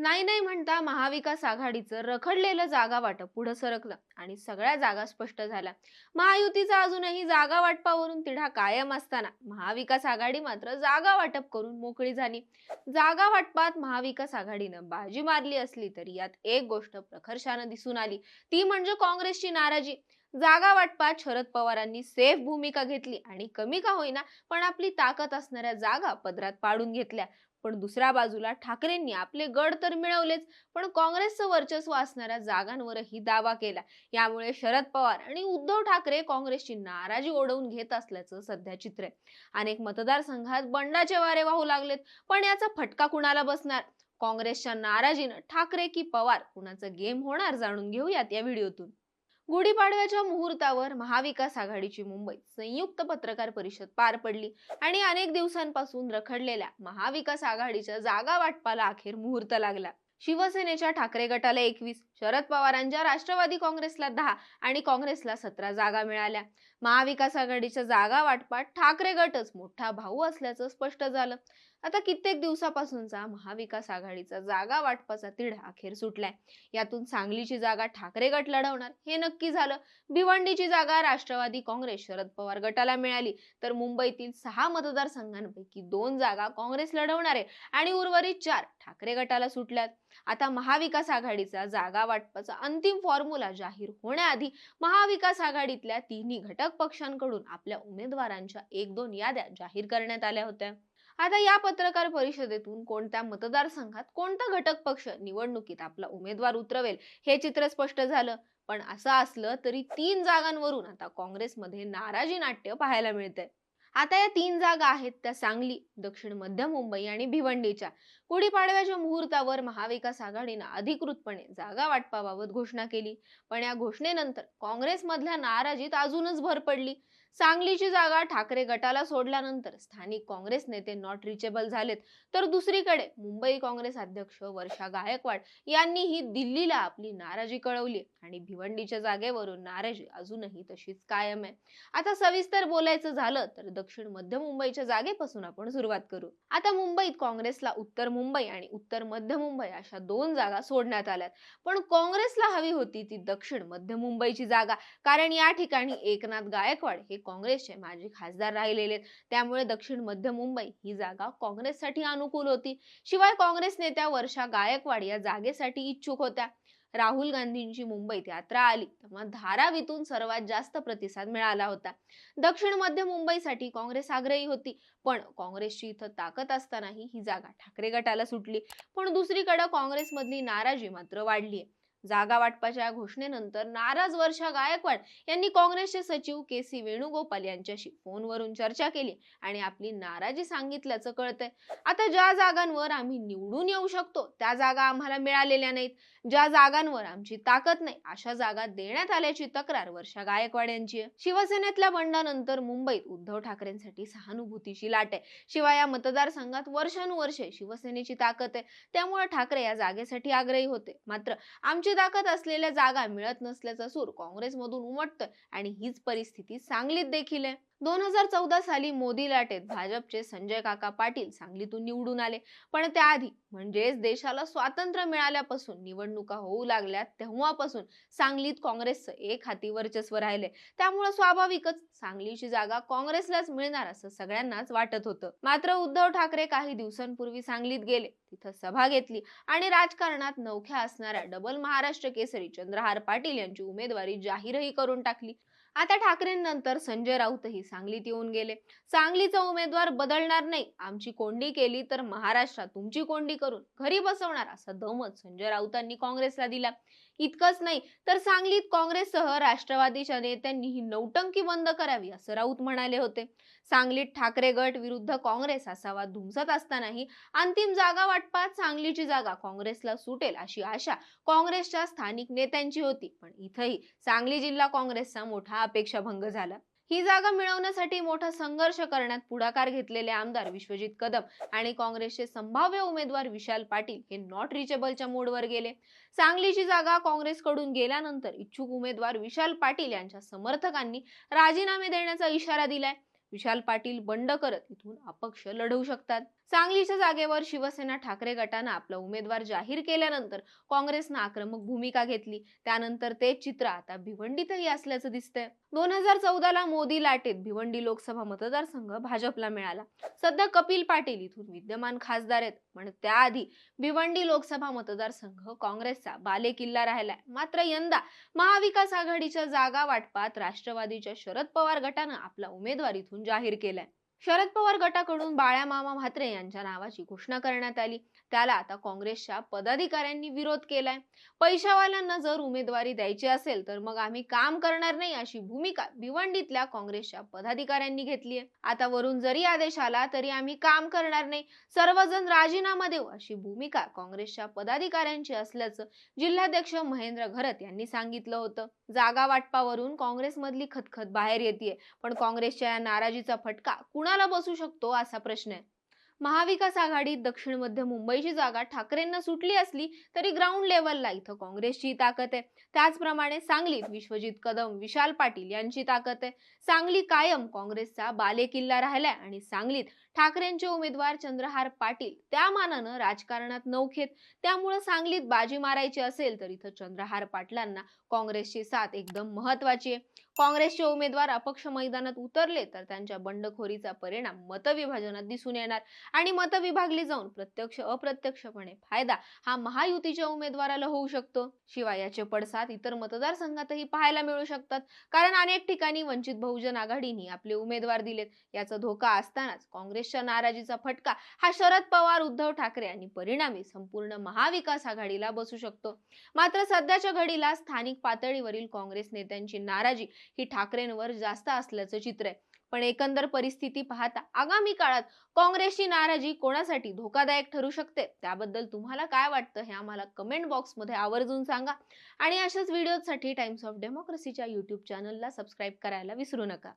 नाही नाही म्हणता महाविकास आघाडीचं रखडलेलं जागा वाटप पुढे सरकलं आणि सगळ्या जागा स्पष्ट झाल्या. महायुतीचा अजूनही जागा वाटपावरून तिढा कायम असताना महाविकास आघाडी मात्र जागा वाटप करून मोकळी झाली. जागा वाटपात महाविकास आघाडीनं बाजी मारली असली तरी यात एक गोष्ट प्रखर्षानं दिसून आली. ती म्हणजे काँग्रेसची नाराजी. जागा वाटपात शरद पवारांनी सेफ भूमिका घेतली आणि कमी का होईना पण आपली ताकद असणाऱ्या जागा पदरात पाडून घेतल्या. पण दुसऱ्या बाजूला ठाकरेंनी आपले गड तर मिळवलेच पण काँग्रेसचं वर्चस्व असणाऱ्या जागांवरही दावा केला. यामुळे शरद पवार आणि उद्धव ठाकरे काँग्रेसची नाराजी ओढवून घेत असल्याचं सध्या चित्र आहे. अनेक मतदारसंघात बंडाचे वारे वाहू लागलेत पण याचा फटका कुणाला बसणार? काँग्रेसच्या नाराजीनं ठाकरे की पवार कुणाचं गेम होणार जाणून घेऊयात या व्हिडिओतून. गुढीपाडव्याच्या मुहूर्तावर महाविकास आघाडीची मुंबईत संयुक्त पत्रकार परिषद पार पडली आणि अनेक दिवसांपासून रखडलेल्या महाविकास आघाडीच्या जागा वाटपाला अखेर मुहूर्त लागला. शिवसेनेच्या ठाकरे गटाला एकवीस शरद पवारांच्या राष्ट्रवादी काँग्रेसला दहा आणि काँग्रेसला सतरा जागा मिळाल्या. महाविकास आघाडीच्या जागा वाटपात ठाकरे गटच मोठा भाऊ असल्याचं स्पष्ट झालं. आता कित्येक दिवसापासूनचा महाविकास आघाडीचा जागा वाटपाचा तिढा अखेर सुटलाय. यातून सांगलीची जागा ठाकरे गट लढवणार हे नक्की झालं. भिवंडीची जागा राष्ट्रवादी काँग्रेस शरद पवार गटाला मिळाली. तर मुंबईतील सहा मतदारसंघांपैकी दोन जागा काँग्रेस लढवणार आहे आणि उर्वरित चार ठाकरे गटाला सुटल्यात. आता महाविकास आघाडीचा जागा वाटपाचा अंतिम फॉर्म्युला जाहीर होण्याआधी महाविकास आघाडीतल्या तिन्ही घटक पक्षांकडून आपल्या उमेदवारांच्या एक दोन याद्या जाहीर करण्यात आल्या होत्या. आता या पत्रकार परिषदेतून कोणत्या मतदारसंघात कोणता घटक पक्ष निवडणुकीत आपला उमेदवार उतरवेल हे चित्र स्पष्ट झालं. पण असं असलं तरी तीन जागांवरून आता काँग्रेसमध्ये नाराजी नाट्य पाहायला मिळतंय. आता या तीन जागा आहेत त्या सांगली दक्षिण मध्य मुंबई आणि भिवंडीच्या. गुढीपाडव्याच्या मुहूर्तावर महाविकास आघाडीनं अधिकृतपणे जागा वाटपाबाबत घोषणा केली. पण या घोषणेनंतर काँग्रेसमधल्या नाराजीत अजूनच भर पडली. सांगलीची जागा ठाकरे गटाला सोडल्यानंतर स्थानिक काँग्रेस नेते नॉट रिचेबल झालेत. तर दुसरीकडे मुंबई काँग्रेस अध्यक्ष वर्षा गायकवाड यांनीही दिल्लीला आपली नाराजी कळवली आणि भिवंडीच्या जागेवरून नाराजी अजूनही तशीच कायम आहे. आता सविस्तर बोलायचं झालं तर दक्षिण मध्य मुंबईच्या जागेपासून आपण सुरुवात करू. आता मुंबईत काँग्रेसला उत्तर मुंबई आणि उत्तर मध्य मुंबई अशा दोन जागा सोडण्यात आल्यात. पण काँग्रेसला हवी होती ती दक्षिण मध्य मुंबईची जागा कारण या ठिकाणी एकनाथ गायकवाड हे काँग्रेसचे माजी खासदार राहिलेले त्यामुळे दक्षिण मध्य मुंबई ही जागा काँग्रेससाठी अनुकूल होती. शिवाय काँग्रेस नेत्या वर्षा गायकवाड या जागेसाठी इच्छुक होत्या. राहुल गांधींची मुंबईत यात्रा आली तेव्हा धारावीतून सर्वात जास्त प्रतिसाद मिळाला होता. दक्षिण मध्य मुंबईसाठी काँग्रेस आग्रही होती पण काँग्रेसची इथं ताकद असतानाही ही जागा ठाकरे गटाला सुटली. पण दुसरीकडे काँग्रेसमधली नाराजी मात्र वाढली जागा वाटपाच्या घोषणेनंतर नाराज वर्षा गायकवाड यांनी काँग्रेसचे सचिव के सी वेणुगोपाल यांच्याशी फोनवरून चर्चा केली आणि आपली नाराजी सांगितल्याचं कळतंय. आता ज्या जागांवर आम्ही निवडून येऊ शकतो त्या जागा आम्हाला मिळालेल्या नाहीत. ज्या जागांवर आमची ताकद नाही अशा जागा देण्यात आल्याची तक्रार वर्षा गायकवाड यांची आहे. शिवसेनेतल्या बंडानंतर मुंबईत उद्धव ठाकरेंसाठी सहानुभूतीची लाट आहे. शिवाय या मतदारसंघात वर्षानुवर्षे शिवसेनेची ताकद आहे. त्यामुळे ठाकरे या जागेसाठी आग्रही होते. मात्र आमची ताकद असलेल्या जागा मिळत नसल्याचा सूर काँग्रेसमधून उमटतोय आणि हीच परिस्थिती सांगलीत देखील आहे. दोन हजार चौदा साली मोदी लाटेत भाजपचे संजय काका पाटील सांगलीतून निवडून आले. पण त्याआधी म्हणजेच देशाला स्वातंत्र्य मिळाल्यापासून निवडणुका होऊ लागल्या तेव्हापासून सांगलीत काँग्रेसचं एक हाती वर्चस्व राहिले. त्यामुळे स्वाभाविकच सांगलीची जागा काँग्रेसलाच मिळणार असं सगळ्यांनाच वाटत होतं. मात्र उद्धव ठाकरे काही दिवसांपूर्वी सांगलीत गेले. तिथं सभा घेतली आणि राजकारणात नवख्या असणाऱ्या डबल महाराष्ट्र केसरी चंद्रहार पाटील यांची उमेदवारी जाहीरही करून टाकली. आता ठाकरेंनंतर संजय राऊतही सांगलीत येऊन गेले. सांगलीचा उमेदवार बदलणार नाही. आमची कोंडी केली तर महाराष्ट्रात तुमची कोंडी करून घरी बसवणार असा दमत संजय राऊतांनी काँग्रेसला दिला. इतकंच नाही तर सांगलीत काँग्रेससह राष्ट्रवादीच्या नेत्यांनी ही नौटंकी बंद करावी असं राऊत म्हणाले होते. सांगलीत ठाकरे गट विरुद्ध काँग्रेस असावा धुमसत असतानाही अंतिम जागा वाटपात सांगलीची जागा काँग्रेसला सुटेल अशी आशा काँग्रेसच्या स्थानिक नेत्यांची होती. पण इथंही सांगली जिल्हा काँग्रेसचा मोठा अपेक्षाभंग झाला. ही जागा मिळवण्यासाठी मोठा संघर्ष करण्यात पुढाकार घेतलेले आमदार विश्वजित कदम आणि काँग्रेसचे संभाव्य उमेदवार विशाल पाटील हे नॉट रिचेबलच्या मोडवर गेले. सांगलीची जागा काँग्रेसकडून गेल्यानंतर इच्छुक उमेदवार विशाल पाटील यांच्या समर्थकांनी राजीनामे देण्याचा इशारा दिलाय. विशाल पाटील बंड करत इथून अपक्ष लढवू शकतात. सांगलीच्या जागेवर शिवसेना ठाकरे गटानं आपला उमेदवार जाहीर केल्यानंतर काँग्रेसनं आक्रमक भूमिका घेतली. त्यानंतर ते चित्र आता भिवंडीतही असल्याचं दिसतंय. दोन हजार चौदाला मोदी लाटेत भिवंडी लोकसभा मतदारसंघ भाजपला मिळाला. सध्या कपिल पाटील इथून विद्यमान खासदार आहेत. पण त्याआधी भिवंडी लोकसभा मतदारसंघ काँग्रेसचा बालेकिल्ला राहिलाय. मात्र यंदा महाविकास आघाडीच्या जागा वाटपात राष्ट्रवादीच्या शरद पवार गटानं आपला उमेदवार इथून जाहीर केलाय. शरद पवार गटाकडून बाळ्या मामा म्हात्रे यांच्या नावाची घोषणा करण्यात आली. त्याला आता काँग्रेसच्या पदाधिकाऱ्यांनी विरोध केलाय. पैशावाल्यांना जर उमेदवारी द्यायची असेल तर मग आम्ही काम करणार नाही अशी भूमिका भिवंडीतल्या काँग्रेसच्या पदाधिकाऱ्यांनी घेतली आहे. आता वरून जरी आदेश आला तरी आम्ही काम करणार नाही. सर्वजण राजीनामा देऊ अशी भूमिका काँग्रेसच्या पदाधिकाऱ्यांची असल्याचं जिल्हाध्यक्ष महेंद्र घरत यांनी सांगितलं होतं. जागा वाटपावरून काँग्रेसमधली खतखत बाहेर येते पण काँग्रेसच्या या नाराजीचा फटका कुणाला बसू शकतो असा प्रश्न आहे. महाविकास आघाडीत दक्षिण मध्य मुंबईची जागा ठाकरेंना सुटली असली तरी ग्राउंड लेवलला इथं काँग्रेसची ताकद आहे. त्याचप्रमाणे सांगलीत विश्वजित कदम विशाल पाटील यांची ताकद आहे. सांगली कायम काँग्रेसचा बालेकिल्ला राहिलाय आणि सांगलीत ठाकरेंचे उमेदवार चंद्रहार पाटील त्या मानानं राजकारणात नौखेत. त्यामुळं सांगलीत बाजी मारायची असेल तर इथं चंद्रहार पाटलांना काँग्रेसची साथ एकदम महत्वाची. आहे काँग्रेसचे उमेदवार अपक्ष मैदानात उतरले तर त्यांच्या बंडखोरीचा परिणाम मतविभाजनात दिसून येणार. आणि मतविभागली जाऊन प्रत्यक्ष अप्रत्यक्षपणे फायदा हा महायुतीच्या उमेदवाराला होऊ शकतो. शिवाय याचे पडसाद इतर मतदारसंघातही पाहायला मिळू शकतात. कारण अनेक ठिकाणी वंचित बहुजन आघाडीने आपले उमेदवार दिलेत. याचा धोका असतानाच काँग्रेसच्या नाराजीचा फटका हा शरद पवार उद्धव ठाकरे आणि परिणामी संपूर्ण महाविकास आघाडीला बसू शकतो. मात्र सध्याच्या घडीला स्थानिक पातळीवरील काँग्रेस नेत्यांची नाराजी ही ठाकरेंवर जास्त असल्याचं चित्र आहे. पण एकंदर परिस्थिती पाहता आगामी काळात काँग्रेसची नाराजी कोणासाठी धोकादायक ठरू शकते? त्याबद्दल तुम्हाला काय वाटतं हे आम्हाला कमेंट बॉक्समध्ये आवर्जून सांगा. आणि अशाच व्हिडिओसाठी टाइम्स ऑफ डेमोक्रेसीच्या यूट्यूब चॅनलला सबस्क्राईब करायला विसरू नका.